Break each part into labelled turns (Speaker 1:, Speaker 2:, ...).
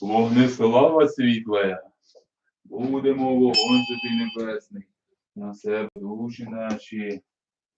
Speaker 1: Вогнеслава світле, будемо вогонь святий небесний, на себе душі наші,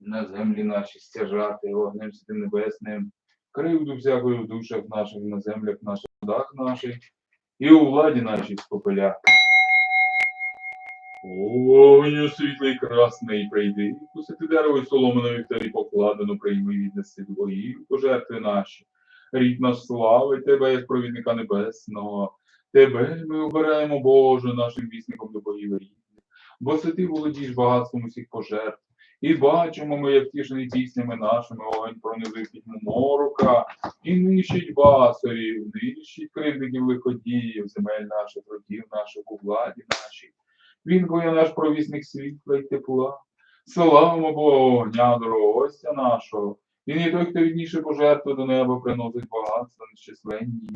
Speaker 1: на землі наші стяжати вогнем святим небесним, кривду всякої в душах наших, на землях наших, в дах наших, і у владі нашій спопиляти. Вогню світлий красний, прийди, посити дерево й солому на вівтарі покладено, прийми віднеси двоїв, пожертви наші. Рід наш слави Тебе, як провідника небесного. Тебе ми обираємо, Боже, нашим вісником до богів рідних. Бо це ти володієш багатством усіх пожертв. І бачимо ми, як тішені піснями нашими огонь пронизує пітьму морока, і нищить басорів, нищить кривдників лиходіїв, земель наших, родів наших, у владі нашій. Він боє наш провісник світла й тепла. Славимо Бога, огня, дорогого гостя нашого. Він є той, хто відніше пожертви до неба приносить багатства нещисленні.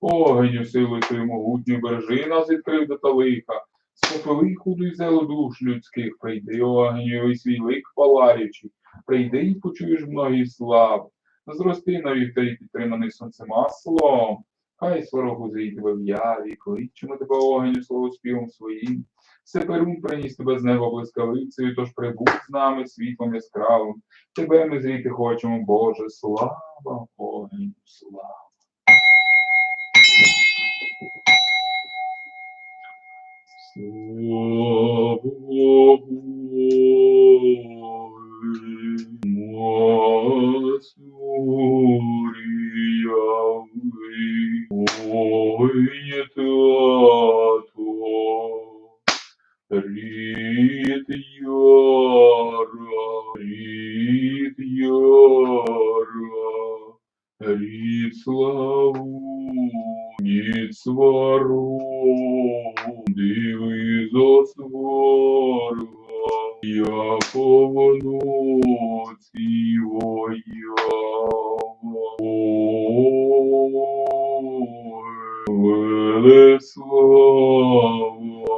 Speaker 1: Огеню силою твою могутню, бережи нас від до та лиха. Спопили худу й зелу душ людських, прийди, огню, і свій лик палаючий, Прийди і почуєш многі слав. Зрости на вівтарі підтриманий сонцем маслом. Хай сварогу зрій тебе в яві, кличемо тебе огеню словоспівом своїм. Сеперун приніс тебе з неба блискавицею, тож прибудь з нами світлом яскравим. Тебе ми зріти хочемо, Боже, слава Богу, слава. Слава Богу, Рід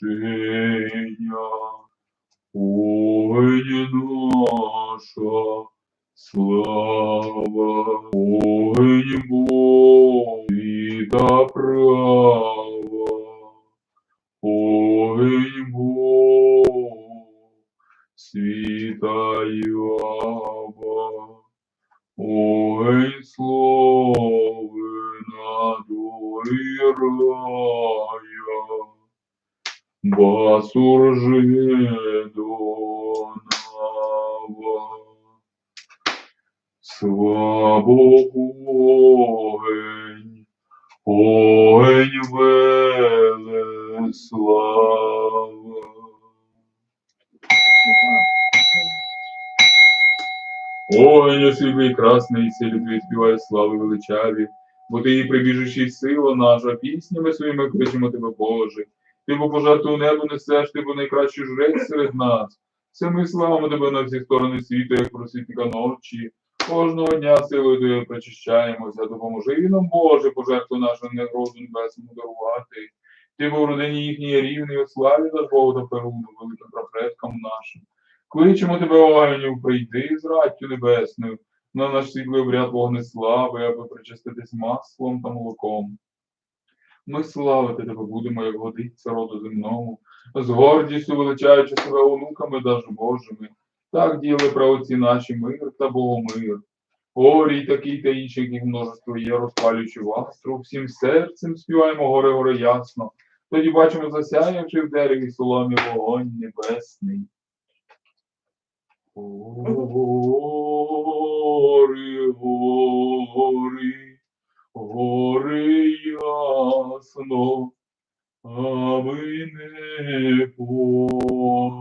Speaker 1: вишеня, Огонь наша слава, Огонь Бог, та права, Огонь Бог, світа ява. Ой, слови на долі рая, басур же до нава. Слабо огонь, огонь веле. Огонь освітлий красний, твої співає слави величаві, бо ти її прибіжиш сила наша, піснями своїми кличемо тебе, Боже. Ти бо пожертву небо несеш, ти бо найкращий жрець серед нас. Все ми славимо тебе на всі сторони світу, як просвітника ночі. Кожного дня силою твоєю причищаємося, допоможи і нам, Боже, пожертву нашу негроду небесному дарувати. Ти бо в родині їхній рівний у славі даш Богу та Перуну, великим прапредкам нашим. Кличемо тебе, огню, прийди з раттю небесною, на наш світлий обряд вогнеслави, аби причаститись маслом та молоком. Ми славити тебе будемо, як годиться роду земному, з гордістю величаючи себе онуками даже Божими. Так діяли правоці наші мир та Богомир. Горій такий та інший, як їх множество є, розпалюючи вастру, всім серцем співаємо горе горе ясно. Тоді бачимо засяявши в дереві соломі вогонь небесний. Гори, ясно, аби не погасло,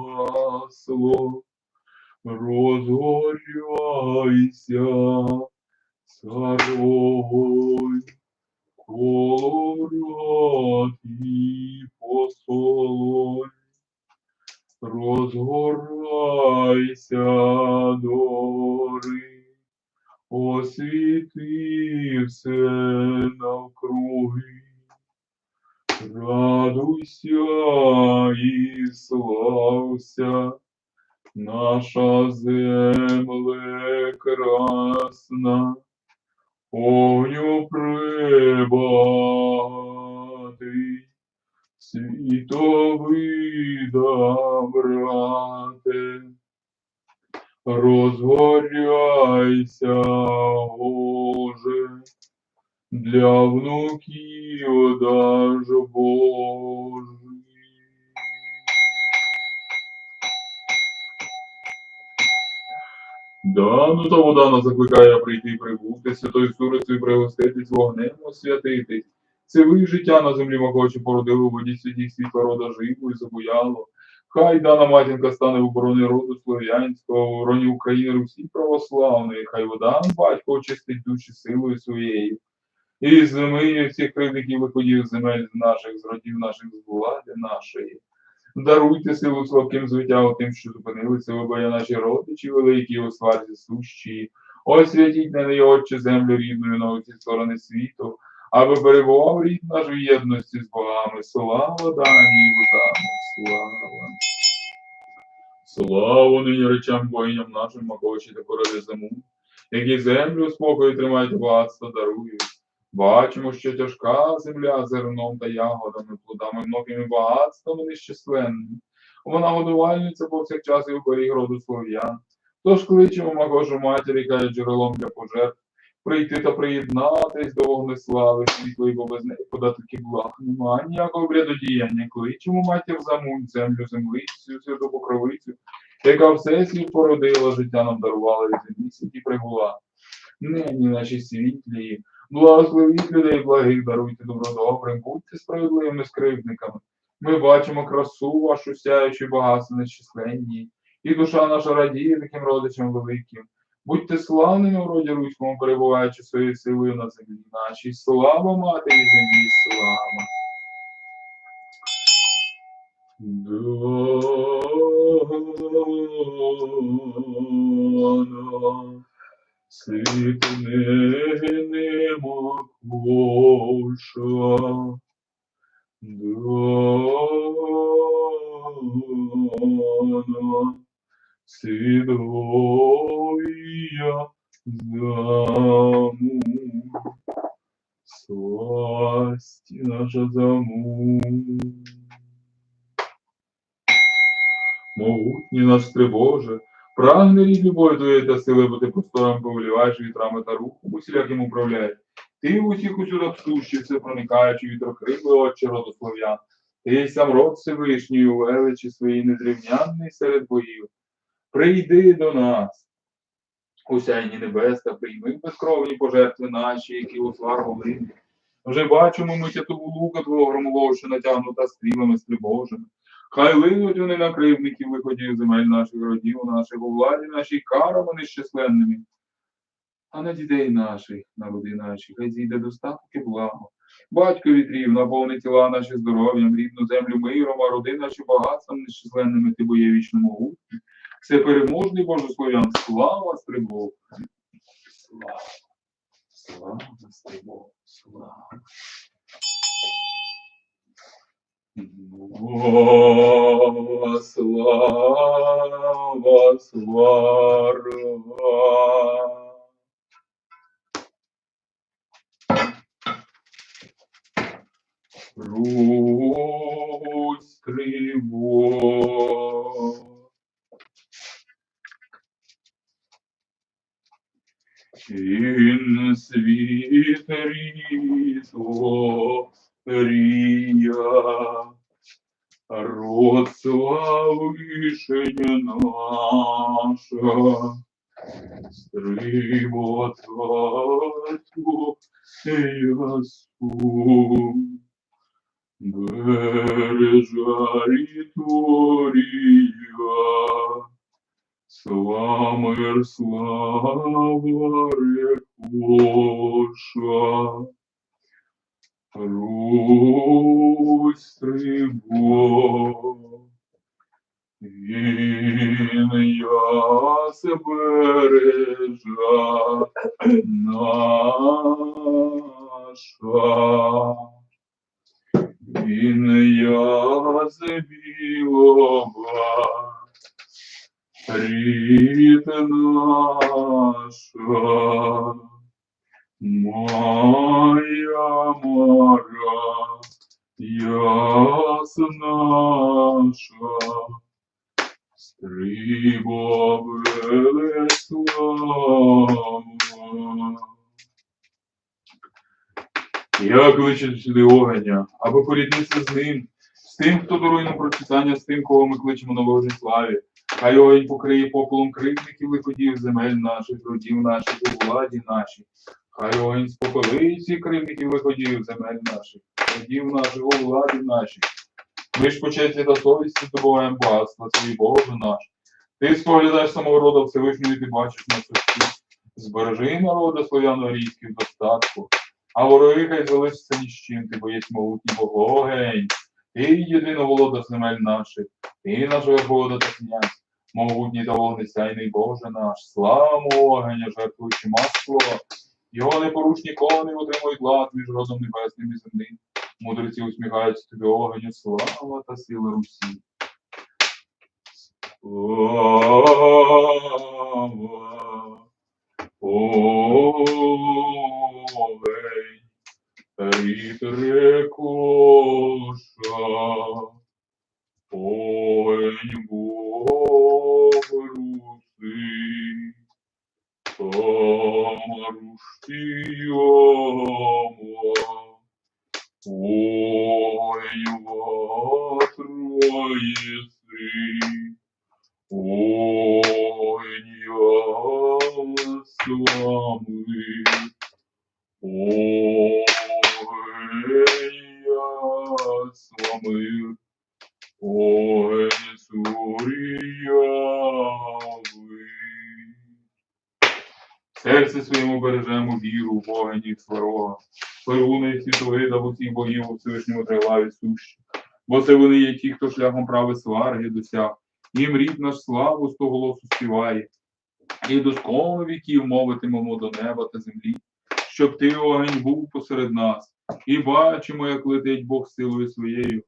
Speaker 1: розгоряйся, царой, коло і посолонь. Розгорайся дори, освіти все навкруги. Радуйся і слався, наша земле красна, огню прибагатий, світовида, брате, розгоряйся, Боже, для внуків даж Божий. Да, ну та вода нас закликає прийти прибути, святою сурицею пригоститись, вогнем освятитись. Ви життя на землі могочі породили у воді святі світла рода живу і забуяло. Хай дана матінка стане в оборони роду слов'янського, в обороні України Русі православної, хай вода батько очистить душі силою своєю. І змиє всіх кривдників виходів земель наших, з родів наших, з влади нашої. Даруйте силу слабким звитягу тим, що зупинилися, вибоя наші родичі великі, у сварзі сущі. Освятіть на неї отче землю рідною на усі сторони світу, аби перебував рід наш в єдності з богами. Слава дані і водану, слава. Нині речам воїням нашим, макочі та королі зиму, які землю спокою тримають багатство дарують. Бачимо, що тяжка земля зерном та ягодами, плодами многими багатствами нещисленними. Вона годувальниця повсякчас і оберіг роду слов'ян. Тож кличемо Магожу матір, яка є джерелом для пожертв, прийти та приєднатись до вогнеслави світлої, бо без неї податки благ нема, ніякого брядодіяння. Кличемо матір замунь, землю, землицю, святу покровицю, яка все світ породила, життя нам дарувала від землі, світі прибула. Нині наші світлі, Благословіть людей благих, даруйте добро добрим, будьте справедливими скривдниками. Ми бачимо красу вашу сяючу багатство нечисленні, і душа наша радіє таким родичам великим. Будьте славними в роді руському, перебуваючи своєю силою на землі нашій. Слава матері землі, слава. Дана. Світ нема коша, дана, свідовія заму, сласті наша заму. Могутній наш Боже, Прагне рід любові твоєї та сили, бо ти простором повеліваєш вітрами та рухом усіляким управляєш. Ти в усіх усюдах сущий, все проникаючи вітрохрипли, отче роду слов'ян. Ти сам род Всевишній у величі своїй незрівнянний серед боїв. Прийди до нас, усяйні небес, та прийми безкровні пожертви наші, які у славу глини. Вже бачимо ми тятову лука твого громового, що натягнута стрілами стрибожими. Хай линуть вони на кривників виходів земель наших родів, наших у владі нашій карами нещасленними. А на дітей наших, народи наші, хай зійде достатки благо. Батько вітрів, наповни тіла наші здоров'ям, рідну землю миром, а роди наші багатством нещасленними, ти бо є вічно могутній. Все переможний Божослов'ян, слава стрибов. Слава, слава стрибов, слава. О, слава, сварга. Русь тривог. Стримотату ясу, бережа літорія, Сламер слава рекоша, Русь тривог. Він яс бережа наша. Він яс білова, рід наша. Моя мара, ясна наша, стрибо Велеслава. Я кличу сюди огеня, аби поріднитися з ним, з тим, хто дарує нам процвітання, з тим, кого ми кличемо на Божій славі. Хай огонь покриє попелом кривдників лиходів земель наших, родів наших, у владі нашій. Хай огонь спопелить всіх кривдників лиходів земель наших, родів наших, у владі нашій. Ми ж по честі та совісті здобуваємо багатство, твій Боже наш. Ти споглядаєш самого рода Всевишнього, і ти бачиш нас усіх. Збережи народа слов'яно-рійських в достатку, а вороги хай залишаться ні з чим, ти боєць могутній Богогень. Ти єдино володар земель наших, ти наш верховода та князь, могутній та вогнесяйний Боже наш, славу огеня, жертвуючи масло, його непорушні кони отримують лад між родом небесним і земним. Мудреці усміхаються тобі огеню, слава та сила Русі. Слава, овень, рід рекоша, огонь Бог Руси, Самарушьяма, Серце своєму бережемо віру в Бога ніг сварога. Перуни світовида в усіх богів у Всевишньому тривалі сущі. Бо це вони є ті, хто шляхом прави сварги досяг. Їм рід наш славу сто голосу співає. І доскону віків мовитимемо до неба та землі, щоб ти огонь був посеред нас. І бачимо, як летить Бог силою своєю.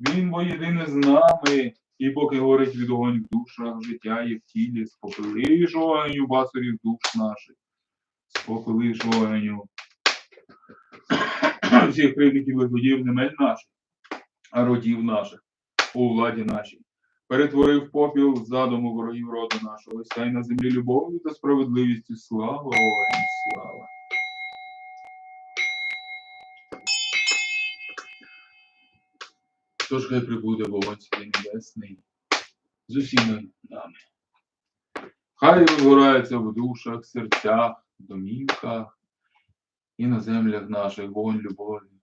Speaker 1: Він бо єдиний з нами, і поки горить від огонь в душах, життя є в тілі, спопили ж огоню басурів душ наших, ж огоню всіх кривдників лиходів земель наших, а родів наших, у владі нашій. Перетворив попіл задуму ворогів роду нашого, сяй на землі любов'ю та справедливістю слава, огонь, слава. Тож хай прибуде вогонь небесний з усіми нами. Хай розгорається в душах, серцях, домівках і на землях наших вогонь любові,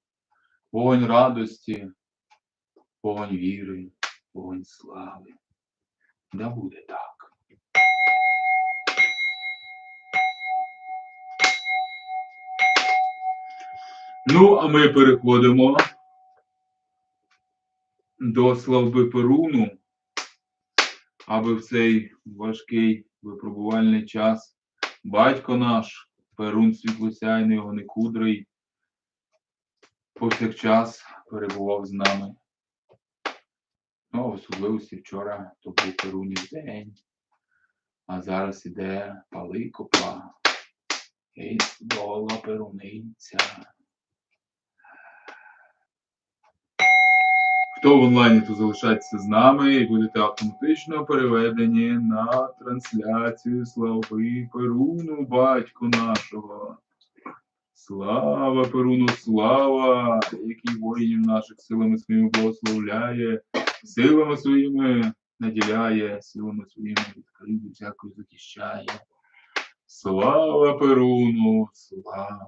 Speaker 1: вогонь радості, вогонь віри, вогонь слави. Да буде так. Ну, а ми переходимо до славби Перуну, аби в цей важкий випробувальний час батько наш, Перун світлосяйний, огнекудрий, повсякчас перебував з нами. Ну, особливості вчора то був Перунів день, а зараз іде Паликопа і дола Перуниця. Хто в онлайні, то залишайтеся з нами і будете автоматично переведені на трансляцію слави Перуну, батько нашого. Слава Перуну, слава, який воїнів наших силами своїми благословляє, силами своїми наділяє, силами своїми відкриє, всякою захищає. Слава Перуну, слава.